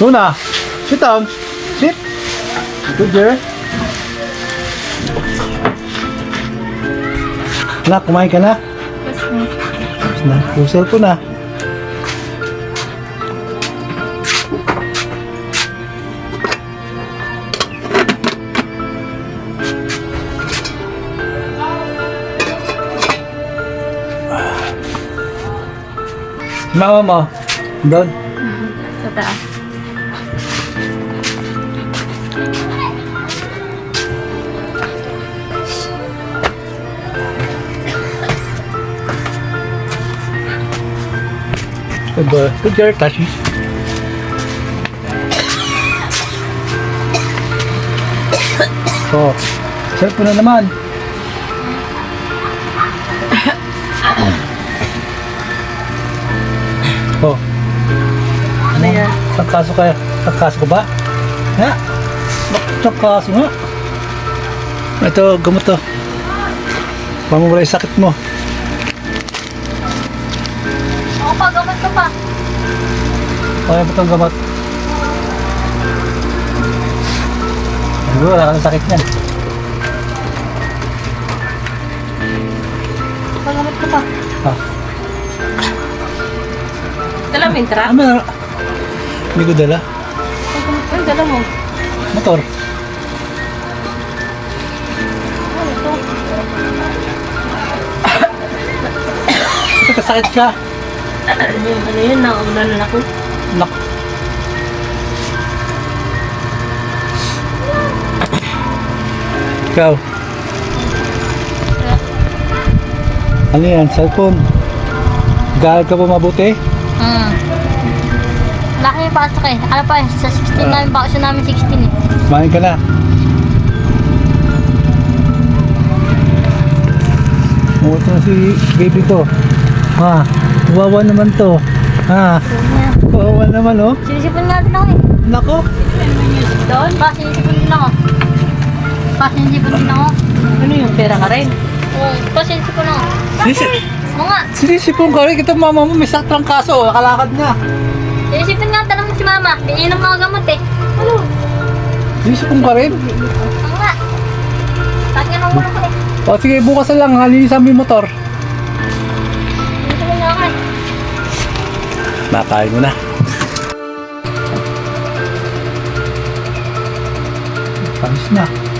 Luna, sit down. Sit. Good girl. Anak, kumain ka na. Yes, ma'am. Tapos na. Yung cellphone na. Mama mo. Doon. Sa taas. Good boy. Good girl, Tashi. Oh, cellphone na naman. Oh. Ano yan? Nagkaso ka? Nagkaso ka ba? Ha? Nagkaso nga? Ito, gamot to. Pamumula yung sakit mo. Ako pa, gamat ka pa. Kaya ba itong gamot? Siguro, wala ka ng sakit niyan. Pagamat ka pa. Ah, Dala mo yung truck? ano? Hindi ko dala. Ka, dala mo. Motor. Ano ito? Ito kasakit ka. Ano yun? Ano yun? Naulan na ako. Nak. Ikaw. Ano yan? Cellphone. Gahal ka pa mabuti? Hmm. Laki yung pasok eh. Ano pa, sa 16 Ah. namin, bakasyon namin 16 eh. Kumain ka na. Umuto na si baby ko. Ha, kawawa naman to. Ha, kawawa naman oh. Sinisipon nga din ako eh. Nako. Doon? Pa, sinisipon din ako. Pa, sinisipon din ako. Ano yung pera ka rin? Oo, pa, sinisipon ako. Sisi, Oo nga, sinisipon ka rin. Kita mama mo may saktang kaso. Nakalakad niya. sinisipon nga, tanong mo si mama. Bininom mga gamot eh. Ano? Sinisipon ka rin. Oo nga. Bakit nga nang ko eh. O sige, bukas na lang. Halinisan mo yung motor. Sinisipon nga ako eh. Nakain mo na. Panis na.